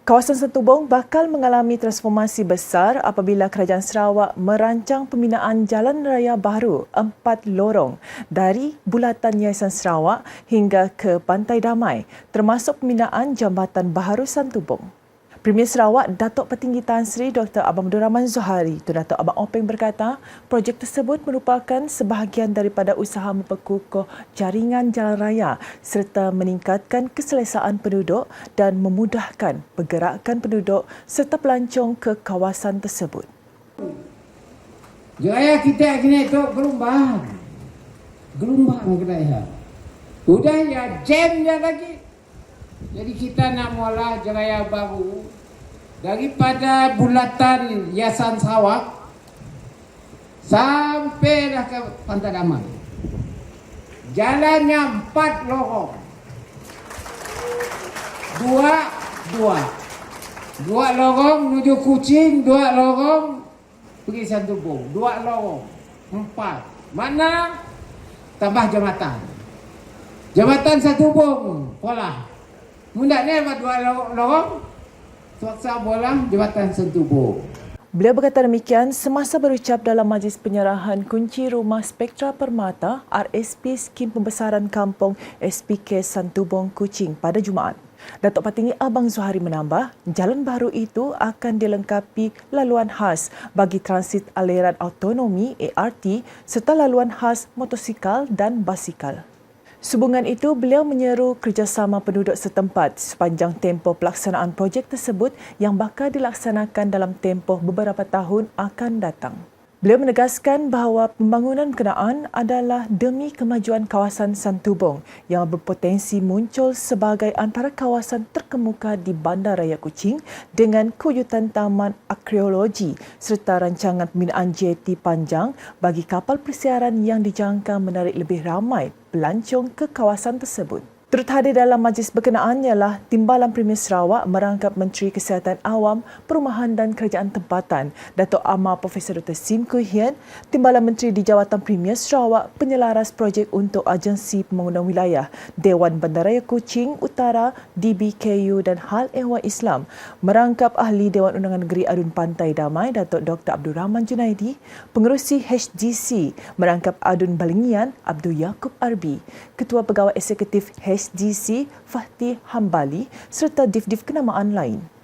Kawasan Sentubong bakal mengalami transformasi besar apabila Kerajaan Sarawak merancang pembinaan jalan raya baru empat lorong dari Bulatan Yayasan Sarawak hingga ke Pantai Damai termasuk pembinaan Jambatan Baharu Santubong. Premier Sarawak Datuk Petinggi Tan Sri Dr. Abang Abdul Rahman Zuhari Tun Datuk Abang Openg berkata, projek tersebut merupakan sebahagian daripada usaha memperkukuh jaringan jalan raya serta meningkatkan keselesaan penduduk dan memudahkan pergerakan penduduk serta pelancong ke kawasan tersebut. Jaya kita kena itu gelombang. Gelombang kena ya. Udah ya jam ya lagi. Jadi kita nak mula jeraya baru daripada bulatan Yasan Sarawak sampai dah ke Pantai Damai. Jalannya empat lorong. Dua, dua. Dua lorong menuju Kuching, dua lorong pergi Santubong. Dua lorong. Empat. Mana? Tambah jambatan. Jambatan Santubong. Pola. Mundaknya buat dua lorong. Suaksa bolang Jambatan Santubong. Beliau berkata demikian semasa berucap dalam majlis penyerahan kunci rumah Spektra Permata RSP Skim Pembesaran Kampung SPK Santubong Kuching pada Jumaat. Datuk Patinggi Abang Zuhari menambah, jalan baru itu akan dilengkapi laluan khas bagi transit aliran autonomi ART serta laluan khas motosikal dan basikal. Sehubungan itu, beliau menyeru kerjasama penduduk setempat sepanjang tempoh pelaksanaan projek tersebut yang bakal dilaksanakan dalam tempoh beberapa tahun akan datang. Beliau menegaskan bahawa pembangunan berkenaan adalah demi kemajuan kawasan Santubong yang berpotensi muncul sebagai antara kawasan terkemuka di Bandar Raya Kuching dengan kewujudan taman arkeologi serta rancangan pembinaan jeti panjang bagi kapal persiaran yang dijangka menarik lebih ramai pelancong ke kawasan tersebut. Turut hadir dalam majlis berkenaan ialah Timbalan Premier Sarawak merangkap Menteri Kesihatan Awam, Perumahan dan Kerajaan Tempatan, Datuk Amar Profesor Dr. Sim Kui Hian, Timbalan Menteri di Jawatan Premier Sarawak, penyelaras projek untuk Agensi Pembangunan Wilayah, Dewan Bandaraya Kuching Utara, DBKU dan Hal Ehwal Islam, merangkap Ahli Dewan Undangan Negeri Adun Pantai Damai, Datuk Dr. Abdul Rahman Junaidi, Pengerusi HDC, merangkap Adun Balingian, Abdul Yaakob Arbi, Ketua Pegawai Eksekutif HDC, HSGC Fatih Hambali serta div-div kenamaan lain.